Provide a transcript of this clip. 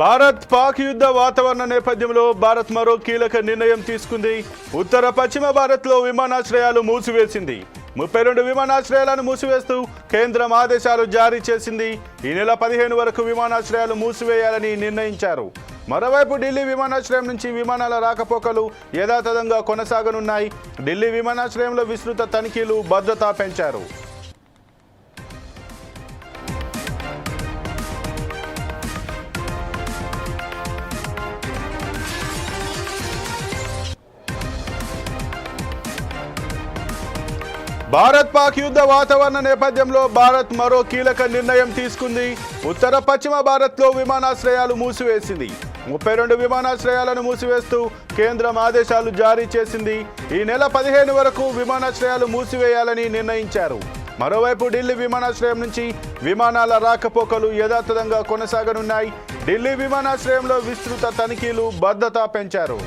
భారత్ పాక్ యుద్ధ వాతావరణ నేపథ్యంలో భారత్ మరో కీలక నిర్ణయం తీసుకుంది. ఉత్తర పశ్చిమ భారత్లో విమానాశ్రయాలు మూసివేసింది. ముప్పై రెండు విమానాశ్రయాలను మూసివేస్తూ కేంద్రం ఆదేశాలు జారీ చేసింది. ఈ నెల పదిహేను వరకు విమానాశ్రయాలు మూసివేయాలని నిర్ణయించారు. మరోవైపు ఢిల్లీ విమానాశ్రయం నుంచి విమానాల రాకపోకలు యథాతథంగా కొనసాగనున్నాయి. ఢిల్లీ విమానాశ్రయంలో విస్తృత తనిఖీలు భద్రత పెంచారు. భారత్ పాక్ యుద్ధ వాతావరణ నేపథ్యంలో భారత్ మరో కీలక నిర్ణయం తీసుకుంది. ఉత్తర పశ్చిమ భారత్లో విమానాశ్రయాలు మూసివేసింది. ముప్పై రెండు విమానాశ్రయాలను మూసివేస్తూ కేంద్రం ఆదేశాలు జారీ చేసింది. ఈ నెల పదిహేను వరకు విమానాశ్రయాలు మూసివేయాలని నిర్ణయించారు. మరోవైపు ఢిల్లీ విమానాశ్రయం నుంచి విమానాల రాకపోకలు యథాతథంగా కొనసాగనున్నాయి. ఢిల్లీ విమానాశ్రయంలో విస్తృత తనిఖీలు భద్రత పెంచారు.